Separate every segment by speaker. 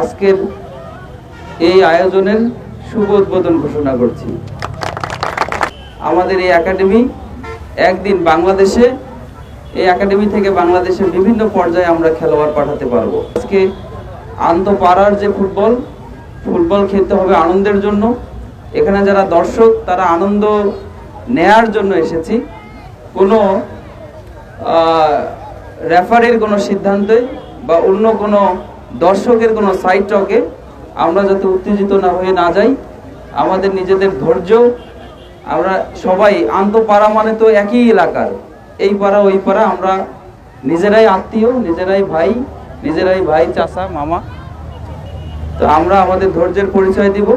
Speaker 1: আজকের এই আয়োজনের শুভ উদ্বোধন ঘোষণা করছি। আমাদের এই একাডেমি একদিন বাংলাদেশে, এই একাডেমি থেকে বাংলাদেশের বিভিন্ন পর্যায়ে আমরা খেলোয়াড় পাঠাতে পারব। আজকে আন্তপাড়ার যে ফুটবল ফুটবল খেলতে হবে আনন্দের জন্য। এখানে যারা দর্শক, তারা আনন্দ নেয়ার জন্য এসেছি। কোনো রেফারির কোনো সিদ্ধান্তে বা অন্য কোনো দর্শকের কোনো সাইড টকে আমরা যাতে উত্তেজিত না হয়ে না যাই, আমাদের নিজেদের ধৈর্য, আমরা সবাই আন্তপাড়া মানে তো একই এলাকার। এই পাড়া, ওই পাড়া, আমরা নিজেরাই আত্মীয়, নিজেরাই ভাই নিজেরাই ভাই, চাচা, মামা। তো আমরা আমাদের ধৈর্যের পরিচয় দিব।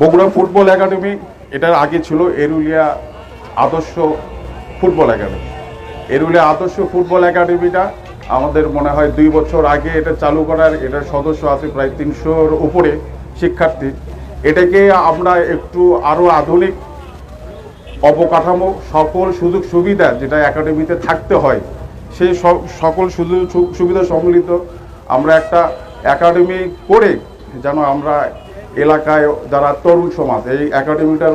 Speaker 2: বগুড়া ফুটবল একাডেমি, এটার আগে ছিল এরুলিয়া আদর্শ ফুটবল একাডেমি। এরুলিয়া আদর্শ ফুটবল একাডেমিটা আমাদের মনে হয় দুই বছর আগে এটা চালু করার এটার সদস্য আছে প্রায় তিনশোর উপরে শিক্ষার্থী। এটাকে আমরা একটু আরও আধুনিক অবকাঠামো, সকল সুযোগ সুবিধা যেটা একাডেমিতে থাকতে হয়, সেই সকল সুযোগ সুবিধা সম্মিলিত আমরা একটা একাডেমি করে যেন আমরা এলাকায় যারা তরুণ সমাজ, এই একাডেমিটার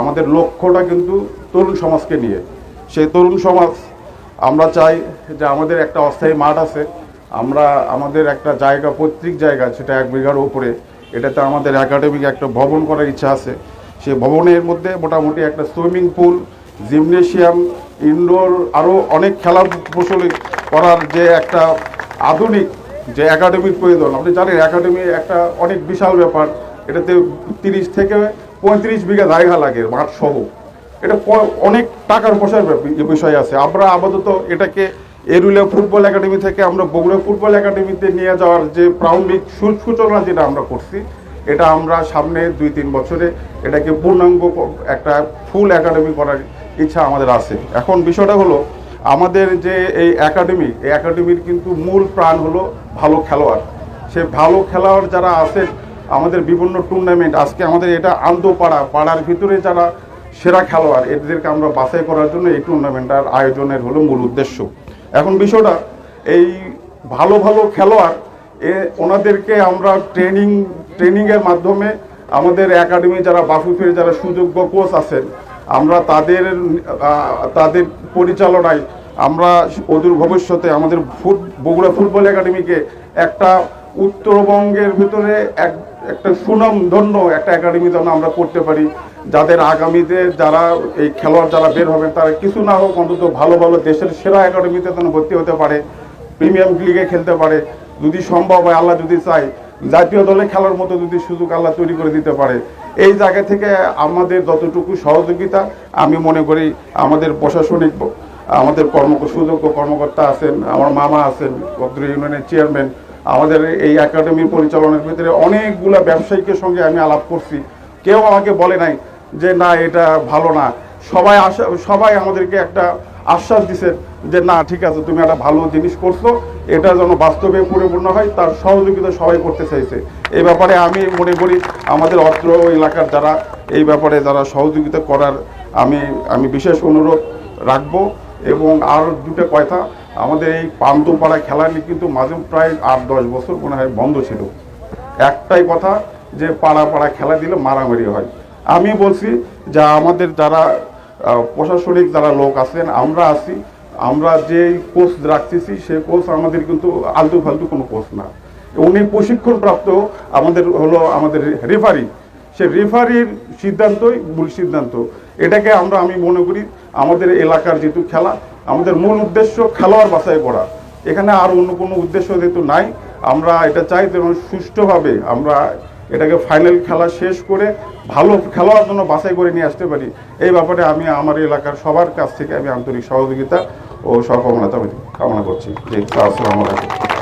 Speaker 2: আমাদের লক্ষ্যটা কিন্তু তরুণ সমাজকে নিয়ে। সেই তরুণ সমাজ আমরা চাই যে আমাদের একটা অস্থায়ী মাঠ আছে। আমরা, আমাদের একটা জায়গা, পৈতৃক জায়গা সেটা এক বিঘার উপরে। এটাতে আমাদের একাডেমিক একটা ভবন করার ইচ্ছা আছে। সেই ভবনের মধ্যে মোটামুটি একটা সুইমিং পুল, জিমনেশিয়াম, ইনডোর আরও অনেক খেলা প্রচলিত করার যে একটা আধুনিক যে একাডেমির প্রয়োজন। আপনি জানেন, একাডেমি একটা অনেক বিশাল ব্যাপার। এটাতে তিরিশ থেকে পঁয়ত্রিশ বিঘা জায়গা লাগে মাঠ সহ এটা অনেক টাকার পয়সার বিষয় আছে। আমরা আপাতত এটাকে এরুলিয়া ফুটবল একাডেমি থেকে আমরা বগুড়া ফুটবল একাডেমিতে নিয়ে যাওয়ার যে প্রারম্ভিক সূচনা যেটা আমরা করছি, এটা আমরা সামনে দুই তিন বছরে এটাকে পূর্ণাঙ্গ একটা ফুল একাডেমি করার ইচ্ছা আমাদের আছে। এখন বিষয়টা হলো, আমাদের যে এই একাডেমি, এই একাডেমির কিন্তু মূল প্রাণ হলো ভালো খেলোয়াড়। সে ভালো খেলোয়াড় যারা আছে আমাদের বিভিন্ন টুর্নামেন্ট আজকে আমাদের এটা আন্তপাড়া পাড়ার ভিতরে যারা সেরা খেলোয়াড়। এদেরকে আমরা বাছাই করার জন্য এই টুর্নামেন্টটার আয়োজনের হলো মূল উদ্দেশ্য। এখন বিষয়টা, এই ভালো ভালো খেলোয়াড়, এ ওনাদেরকে আমরা ট্রেনিং ট্রেনিংয়ের মাধ্যমে আমাদের একাডেমি যারা বাফুফের যারা সুযোগ্য কোচ আছেন, আমরা তাদের তাদের পরিচালনায় আমরা অদূর ভবিষ্যতে আমাদের ফুট, বগুড়া ফুটবল একাডেমিকে একটা উত্তরবঙ্গের ভিতরে এক একটা সুনাম ধন্য একটা একাডেমি যেন আমরা করতে পারি। যাদের আগামীতে যারা এই খেলোয়াড় যারা বের হবেন, তারা কিছু না হোক অন্তত ভালো ভালো দেশের সেরা একাডেমিতে যেন ভর্তি হতে পারে প্রিমিয়াম লিগে খেলতে পারে। যদি সম্ভব হয়, আল্লাহ যদি চায়, জাতীয় দলে খেলার মতো যদি সুযোগ আল্লাহ তৈরি করে দিতে পারে। এই জায়গা থেকে আমাদের যতটুকু সহযোগিতা, আমি মনে করি আমাদের প্রশাসনিক, আমাদের কর্ম সুযোগ্য কর্মকর্তা আছেন, আমার মামা আছেন, ভদ্র ইউনিয়নের চেয়ারম্যান আমাদের এই একাডেমির পরিচালনার ভিতরে অনেকগুলা ব্যবসায়িকের সঙ্গে আমি আলাপ করছি। কেউ আমাকে বলে নাই যে, না, এটা ভালো না। সবাই আশা, সবাই আমাদেরকে একটা আশ্বাস দিছে যে, না, ঠিক আছে, তুমি একটা ভালো জিনিস করছ। এটা যেন বাস্তবে পরিপূর্ণ হয়, তার সহযোগিতা সবাই করতে চাইছে। এই ব্যাপারে আমি মনে করি আমাদের অত্র এলাকার যারা, এই ব্যাপারে যারা সহযোগিতা করার আমি আমি বিশেষ অনুরোধ রাখব এবং আর দুটো কথা আমাদের এই পান্তপাড়া খেলা নিয়ে কিন্তু মাঝে প্রায় আট দশ বছর মনে হয় বন্ধ ছিল। একটাই কথা যে পাড়া পাড়া খেলা দিলে মারামারি হয়। আমি বলছি, যে আমাদের যারা প্রশাসনিক যারা লোক আছেন, আমরা আছি, আমরা যে কোচ রাখতেছি, সে কোচ আমাদের কিন্তু আলতু ফালতু কোনো কোচ না। উনি প্রশিক্ষণপ্রাপ্ত, আমাদের হলো আমাদের রেফারি সে রেফারির সিদ্ধান্তই ভুল সিদ্ধান্ত। এটাকে আমরা, আমি মনে করি, আমাদের এলাকার যেহেতু খেলা আমাদের মূল উদ্দেশ্য খেলোয়াড় বাছাই করা। এখানে আর অন্য কোনো উদ্দেশ্য যেহেতু নাই, আমরা এটা চাই যেমন সুষ্ঠুভাবে আমরা এটাকে ফাইনাল খেলা শেষ করে ভালো খেলোয়াড় জন্য বাছাই করে নিয়ে আসতে পারি। এই ব্যাপারে আমি আমার এলাকার সবার কাছ থেকে আমি আন্তরিক সহযোগিতা ও সহকামনা কামনা করছি। আসসালামু আলাইকুম।